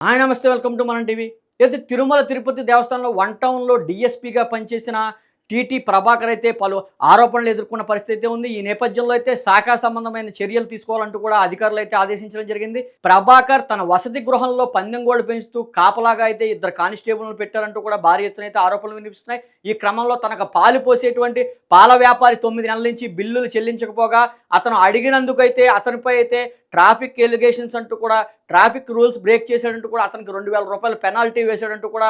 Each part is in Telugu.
ఆయన నమస్తే వెల్కమ్ టు మన టీవీ. అయితే తిరుమల తిరుపతి దేవస్థానంలో వన్ టౌన్లో డిఎస్పీగా పనిచేసిన టీటీ ప్రభాకర్ అయితే పలు ఆరోపణలు ఎదుర్కొన్న పరిస్థితి అయితే ఉంది. ఈ నేపథ్యంలో అయితే శాఖ సంబంధమైన చర్యలు తీసుకోవాలంటూ కూడా అధికారులు అయితే ఆదేశించడం జరిగింది. ప్రభాకర్ తన వసతి గృహంలో పందెం గోళ్ళు పెంచుతూ కాపలాగా అయితే ఇద్దరు కానిస్టేబుల్ను పెట్టారంటూ కూడా భారీ ఎత్తున అయితే ఆరోపణలు వినిపిస్తున్నాయి. ఈ క్రమంలో తనకు పాలు పోసేటువంటి పాల వ్యాపారి తొమ్మిది నెలల నుంచి బిల్లులు చెల్లించకపోగా అతను అడిగినందుకైతే అతనిపై అయితే ట్రాఫిక్ ఎలిగేషన్స్ అంటూ కూడా ట్రాఫిక్ రూల్స్ బ్రేక్ చేశాడంటూ కూడా అతనికి రెండు వేల రూపాయల పెనాల్టీ వేశాడంటూ కూడా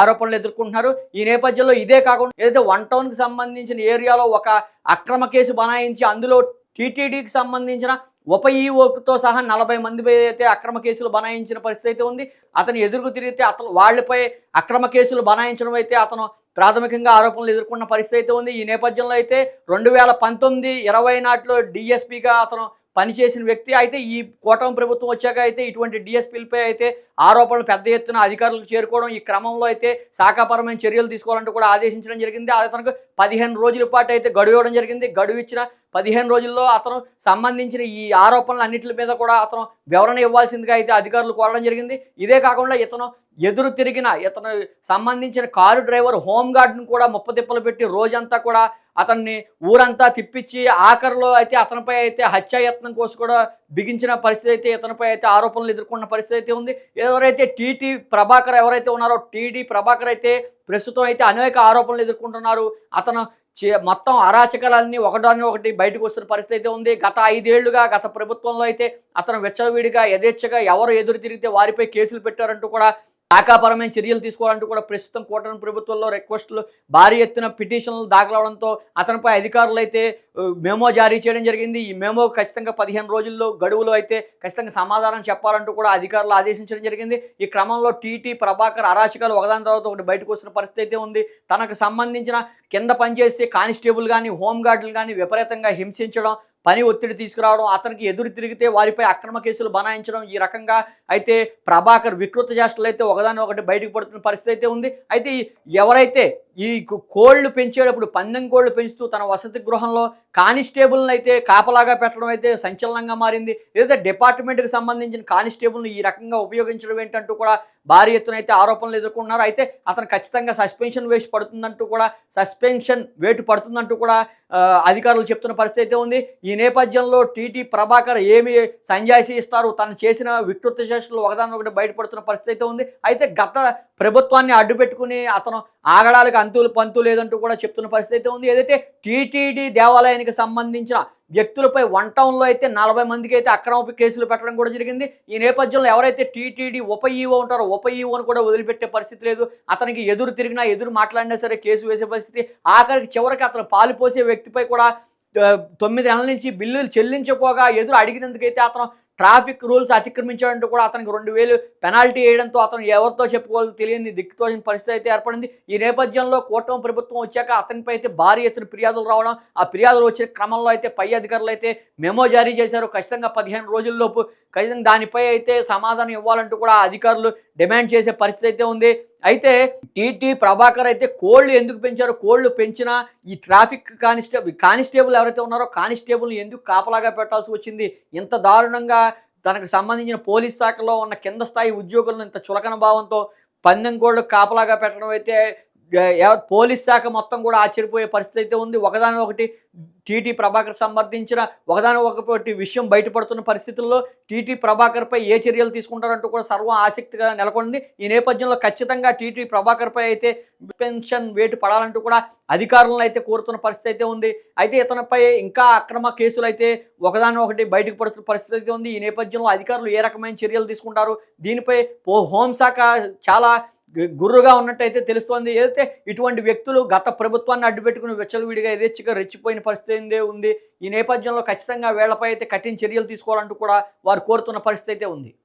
ఆరోపణలు ఎదుర్కొంటున్నారు. ఈ నేపథ్యంలో ఇదే కాకుండా ఏదైతే వన్ టౌన్కి సంబంధించిన ఏరియాలో ఒక అక్రమ కేసు బనాయించి అందులో టీటీడీకి సంబంధించిన ఉప ఈఓతో సహా నలభై మంది అయితే అక్రమ కేసులు బనాయించిన పరిస్థితి అయితే ఉంది. అతను ఎదురుకు తిరిగితే అతను వాళ్ళపై అక్రమ కేసులు బనాయించడం అయితే అతను ప్రాథమికంగా ఆరోపణలు ఎదుర్కొన్న పరిస్థితి అయితే ఉంది. ఈ నేపథ్యంలో అయితే రెండు వేల పంతొమ్మిది ఇరవై నాటిలో డిఎస్పీగా అతను పనిచేసిన వ్యక్తి అయితే ఈ కూటమి ప్రభుత్వం వచ్చాక అయితే ఇటువంటి డిఎస్పీలపై అయితే ఆరోపణలు పెద్ద ఎత్తున అధికారులకు చేరుకోవడం ఈ క్రమంలో అయితే శాఖాపరమైన చర్యలు తీసుకోవాలంటూ కూడా ఆదేశించడం జరిగింది. అతనికి పదిహేను రోజుల పాటు అయితే గడువు ఇవ్వడం జరిగింది. గడువు ఇచ్చిన పదిహేను రోజుల్లో అతను సంబంధించిన ఈ ఆరోపణలు అన్నింటి మీద కూడా అతను వివరణ ఇవ్వాల్సిందిగా అయితే అధికారులు కోరడం జరిగింది. ఇదే కాకుండా ఇతను ఎదురు తిరిగిన ఇతను సంబంధించిన కారు డ్రైవర్ హోంగార్డ్ను కూడా ముప్పతిప్పలు పెట్టి రోజంతా కూడా అతన్ని ఊరంతా తిప్పించి ఆఖరిలో అయితే అతనిపై అయితే హత్యాయత్నం కోసం కూడా బిగించిన పరిస్థితి అయితే ఇతనిపై అయితే ఆరోపణలు ఎదుర్కొన్న పరిస్థితి అయితే ఉంది. ఎవరైతే టీటీ ప్రభాకర్ ఎవరైతే ఉన్నారో టీడీ ప్రభాకర్ అయితే ప్రస్తుతం అయితే అనేక ఆరోపణలు ఎదుర్కొంటున్నారు. అతను చే- మొత్తం అరాచకాలన్నీ ఒకదాని ఒకటి బయటకు వస్తున్న పరిస్థితి అయితే ఉంది. గత ఐదేళ్ళుగా గత ప్రభుత్వంలో అయితే అతను వెచ్చవిడిగా యథేచ్ఛగా ఎవరు ఎదురు తిరిగితే వారిపై కేసులు పెట్టారంటూ కూడా శాఖాపరమైన చర్యలు తీసుకోవాలంటూ కూడా ప్రస్తుతం కూటమి ప్రభుత్వంలో రిక్వెస్టులు భారీ ఎత్తున పిటిషన్లు దాఖలవడంతో అతనిపై అధికారులు అయితే మేమో జారీ చేయడం జరిగింది. ఈ మేమో ఖచ్చితంగా పదిహేను రోజుల్లో గడువులో అయితే ఖచ్చితంగా సమాధానం చెప్పాలంటూ కూడా అధికారులు ఆదేశించడం జరిగింది. ఈ క్రమంలో టీటీ ప్రభాకర్ అరాచకాలు ఒకదాని తర్వాత ఒకటి బయటకు వస్తున్న పరిస్థితి అయితే ఉంది. తనకు సంబంధించిన కింద పనిచేసే కానిస్టేబుల్ కానీ హోంగార్డులు కానీ విపరీతంగా హింసించడం పని ఒత్తిడి తీసుకురావడం అతనికి ఎదురు తిరిగితే వారిపై అక్రమ కేసులు బనాయించడం ఈ రకంగా అయితే ప్రభాకర్ వికృత చేష్టలు అయితే ఒకదాని ఒకటి బయటకు పడుతున్న పరిస్థితి అయితే ఉంది. అయితే ఎవరైతే ఈ కోళ్ళు కోళ్ళు పెంచేటప్పుడు పందెం కోళ్ళు పెంచుతూ తన వసతి గృహంలో కానిస్టేబుల్ని అయితే కాపలాగా పెట్టడం అయితే సంచలనంగా మారింది. లేదా డిపార్ట్మెంట్కి సంబంధించిన కానిస్టేబుల్ని ఈ రకంగా ఉపయోగించడం ఏంటంటూ కూడా భారీ ఎత్తున అయితే ఆరోపణలు ఎదుర్కొన్నారు అయితే అతను ఖచ్చితంగా సస్పెన్షన్ వేసి పడుతుందంటూ కూడా సస్పెన్షన్ వేటు పడుతుందంటూ కూడా అధికారులు చెప్తున్న పరిస్థితి అయితే ఉంది. ఈ నేపథ్యంలో టీటీ ప్రభాకర్ ఏమి సంజాయిషి ఇస్తారు? తను చేసిన వికృత చేష్టలు ఒకదాని ఒకటి బయటపడుతున్న పరిస్థితి అయితే ఉంది. అయితే గత ప్రభుత్వాన్ని అడ్డుపెట్టుకుని అతను ఆగడాలకు అంతులు పంతు లేదంటూ కూడా చెప్తున్న పరిస్థితి అయితే ఉంది. ఏదైతే టీటీడీ దేవాలయానికి సంబంధించిన వ్యక్తులపై వన్ టౌన్లో అయితే నలభై మందికి అయితే అక్రమ కేసులు పెట్టడం కూడా జరిగింది. ఈ నేపథ్యంలో ఎవరైతే టీటీడీ ఉప ఈవో ఉంటారో ఉప ఈవోని కూడా వదిలిపెట్టే పరిస్థితి లేదు. అతనికి ఎదురు తిరిగినా ఎదురు మాట్లాడినా సరే కేసు వేసే పరిస్థితి. ఆఖరికి చివరికి అతను పాలు పోసే వ్యక్తిపై కూడా తొమ్మిది నెలల నుంచి బిల్లులు చెల్లించపోగా ఎదురు అడిగినందుకైతే అతను ట్రాఫిక్ రూల్స్ అతిక్రమించాడంటూ కూడా అతనికి రెండు వేలు పెనాల్టీ వేయడంతో అతను ఎవరితో చెప్పుకోవాలో తెలియని దిక్కుతోచిన పరిస్థితి అయితే ఏర్పడింది. ఈ నేపథ్యంలో కూటమి ప్రభుత్వం వచ్చాక అతనిపై అయితే భారీ ఎత్తున ఫిర్యాదులు రావడం ఆ ఫిర్యాదులు వచ్చిన క్రమంలో అయితే పై అధికారులు అయితే మెమో జారీ చేశారు. ఖచ్చితంగా పదిహేను రోజుల్లోపు ఖచ్చితంగా దానిపై అయితే సమాధానం ఇవ్వాలంటూ కూడా అధికారులు డిమాండ్ చేసే పరిస్థితి అయితే ఉంది. అయితే టీటీ ప్రభాకర్ అయితే కోళ్ళు ఎందుకు పెంచారో? కోళ్ళు పెంచినా ఈ ట్రాఫిక్ కానిస్టేబుల్ కానిస్టేబుల్ ఎవరైతే ఉన్నారో కానిస్టేబుల్ని ఎందుకు కాపలాగా పెట్టాల్సి వచ్చింది? ఇంత దారుణంగా తనకు సంబంధించిన పోలీస్ శాఖలో ఉన్న కింద స్థాయి ఉద్యోగులను ఇంత చులకన భావంతో పందెం కోళ్ళు కాపలాగా పెట్టడం అయితే పోలీస్ శాఖ మొత్తం కూడా ఆశ్చర్యపోయే పరిస్థితి అయితే ఉంది. ఒకదాని ఒకటి టీటీ ప్రభాకర్ సంబంధించిన ఒకదాని ఒకటి విషయం బయటపడుతున్న పరిస్థితుల్లో టీటీ ప్రభాకర్పై ఏ చర్యలు తీసుకుంటారంటూ కూడా సర్వం ఆసక్తిగా నెలకొంది. ఈ నేపథ్యంలో ఖచ్చితంగా టీటీ ప్రభాకర్పై అయితే పెన్షన్ వేటు పడాలంటూ కూడా అధికారులను అయితే కోరుతున్న పరిస్థితి అయితే ఉంది. అయితే ఇతనిపై ఇంకా అక్రమ కేసులు అయితే ఒకదాని ఒకటి బయటకు పడుతున్న పరిస్థితి అయితే ఉంది. ఈ నేపథ్యంలో అధికారులు ఏ రకమైన చర్యలు తీసుకుంటారు? దీనిపై హోంశాఖ చాలా గుర్రుగా ఉన్నట్టయితే తెలుస్తోంది. ఏదైతే ఇటువంటి వ్యక్తులు గత ప్రభుత్వాన్ని అడ్డుపెట్టుకుని విచ్చలవిడిగా యథేచ్ఛగా రెచ్చిపోయిన పరిస్థితి ఉంది? ఈ నేపథ్యంలో ఖచ్చితంగా వీళ్ళపై అయితే కఠిన చర్యలు తీసుకోవాలంటూ కూడా వారు కోరుతున్న పరిస్థితి అయితే ఉంది.